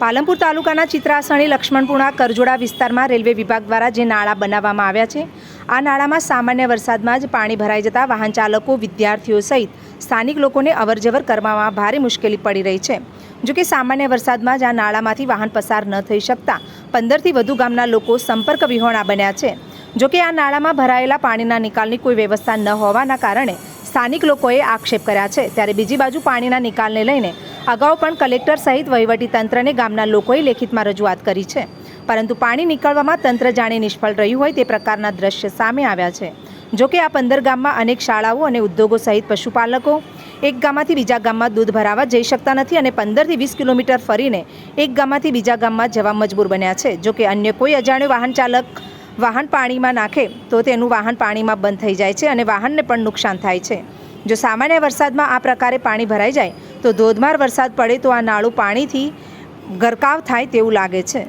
પાલનપુર તાલુકાના ચિત્રાસણી, લક્ષ્મણપુણા, કરજોડા વિસ્તારમાં રેલવે વિભાગ દ્વારા જે નાળા બનાવવામાં આવ્યા છે, આ નાળામાં સામાન્ય વરસાદમાં જ પાણી ભરાઈ જતા વાહન ચાલકો, વિદ્યાર્થીઓ સહિત સ્થાનિક લોકોને અવરજવર કરવામાં ભારે મુશ્કેલી પડી રહી છે. જોકે સામાન્ય વરસાદમાં જ આ નાળામાંથી વાહન પસાર ન થઈ શકતા પંદરથી વધુ ગામના લોકો સંપર્ક વિહોણા બન્યા છે. જોકે આ નાળામાં ભરાયેલા પાણીના નિકાલની કોઈ વ્યવસ્થા ન હોવાના કારણે સ્થાનિક લોકોએ આક્ષેપ કર્યા છે. ત્યારે બીજી બાજુ પાણીના નિકાલને લઈને અગાઉ પણ કલેક્ટર સહિત વહીવટી તંત્રને ગામના લોકોએ લેખિતમાં રજૂઆત કરી છે. પરંતુ પાણી નીકળવામાં તંત્ર જાણે નિષ્ફળ રહ્યું હોય તે પ્રકારના દ્રશ્ય સામે આવ્યા છે. જોકે આ પંદર ગામમાં અનેક શાળાઓ અને ઉદ્યોગો સહિત પશુપાલકો એક ગામમાંથી બીજા ગામમાં દૂધ ભરાવા જઈ શકતા નથી અને પંદરથી વીસ કિલોમીટર ફરીને એક ગામમાંથી બીજા ગામમાં જવા મજબૂર બન્યા છે. જોકે અન્ય કોઈ અજાણ્યો વાહન ચાલક વાહન પાણીમાં નાખે તો તેનું વાહન પાણીમાં બંધ થઈ જાય છે અને વાહનને પણ નુકસાન થાય છે. જો સામાન્ય વરસાદમાં આ પ્રકારે પાણી ભરાઈ જાય તો ધોધમાર વરસાદ પડે તો આ નાળું પાણીથી ગરકાવ થાય તેવું લાગે છે.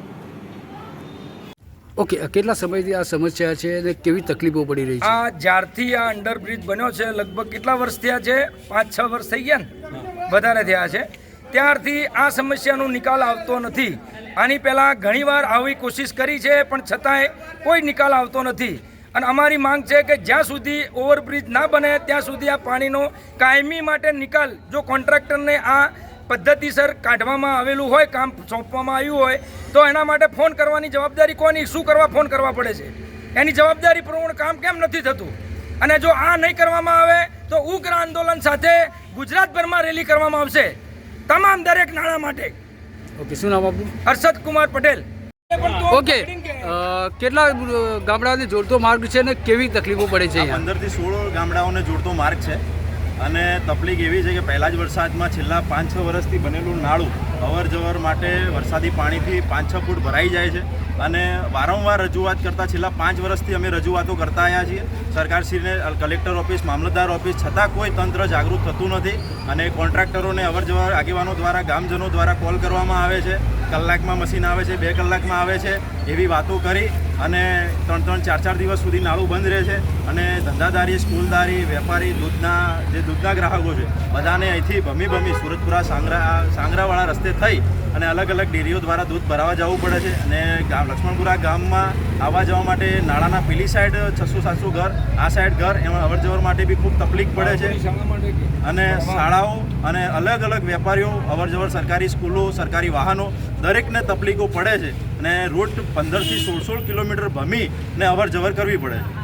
ઓકે કેટલા સમયથી આ સમસ્યા છે અને કેવી તકલીફો પડી રહી છે? આ જ્યારથી આ અંડરબ્રિજ બન્યો છે લગભગ કેટલા વર્ષ થયા છે? પાંચ છ વર્ષ થઈ ગયા ને? વધારે થયા છે. ત્યારથી આ સમસ્યાનો નિકાલ આવતો નથી. આની પહેલાં ઘણીવાર આવી કોશિશ કરી છે, પણ છતાંય કોઈ નિકાલ આવતો નથી. અને અમારી માંગ છે કે જ્યાં સુધી ઓવરબ્રિજ ના બને, ત્યાં સુધી આ પાણીનો કાયમી માટે નિકાલ, જો કોન્ટ્રાક્ટરને આ પદ્ધતિસર કાઢવામાં આવેલું હોય, કામ સોંપવામાં આવ્યું હોય, તો એના માટે ફોન કરવાની જવાબદારી કોની? શું કરવા ફોન કરવા પડે છે? એની જવાબદારી પૂર્ણ કામ કેમ નથી થતું? અને જો આ નહીં કરવામાં આવે, તો ઉગ્ર આંદોલન સાથે ગુજરાતભરમાં રેલી કરવામાં આવશે. તમામ દરેક નાણાં માટે. ઓકે શું નામ આપનું? હર્ષદ કુમાર પટેલ. ઓકે કેટલા અ, ગામડાને જોડતો માર્ગ છે અને કેવી તકલીફો પડે છે આ અહીંયા? પંદરથી સોળ ગામડાઓને જોડતો માર્ગ છે. અને તકલીફ એવી છે કે પહેલા જ વરસાદમાં છેલ્લા પાંચ છ વર્ષથી બનેલું નાળું અવર જવર માટે વરસાદી પાણીથી પાંચ છ ફૂટ ભરાઈ જાય છે. અને વારંવાર રજૂઆત કરતાં છેલ્લા પાંચ વર્ષથી અમે રજૂઆતો કરતા આવ્યા છીએ. સરકારશ્રીને કલેક્ટર ઓફિસ, મામલતદાર ઓફિસ છતાં કોઈ તંત્ર જાગૃત થતું નથી. અને કોન્ટ્રાક્ટરોને અવર જવર આગેવાનો દ્વારા, ગામજનો દ્વારા કોલ કરવામાં આવે છે. કલાકમાં મશીન આવે છે, બે કલાકમાં આવે છે એવી વાતો કરી અને ત્રણ ત્રણ ચાર ચાર દિવસ સુધી નાળું બંધ રહે છે અને ધંધાદારી, સ્કૂલદારી, વેપારી, દૂધના જે દૂધના ગ્રાહકો છે, બધાને અહીંથી ભમી ભમી સુરતપુરા, સાંગરા સાંગરાવાળા રસ્તે થઈ અને અલગ અલગ ડેરીઓ દ્વારા દૂધ ભરાવા જવું પડે છે અને ગામ લક્ષ્મણપુરા ગામમાં આવવા જવા માટે નાળાના પેલી સાઈડ છસો સાતસો ઘર આ સાઈડ ઘર એમાં અવર જવર માટે બી ખૂબ તકલીફ પડે છે. અને શાળાઓ અને અલગ અલગ વેપારીઓ અવર જવર સરકારી સ્કૂલો સરકારી વાહનો દરેકને તકલીફો પડે છે અને રૂટ પંદરથી સોળ સોળ કિલોમીટર ભમી ને અવર જવર કરવી પડે છે.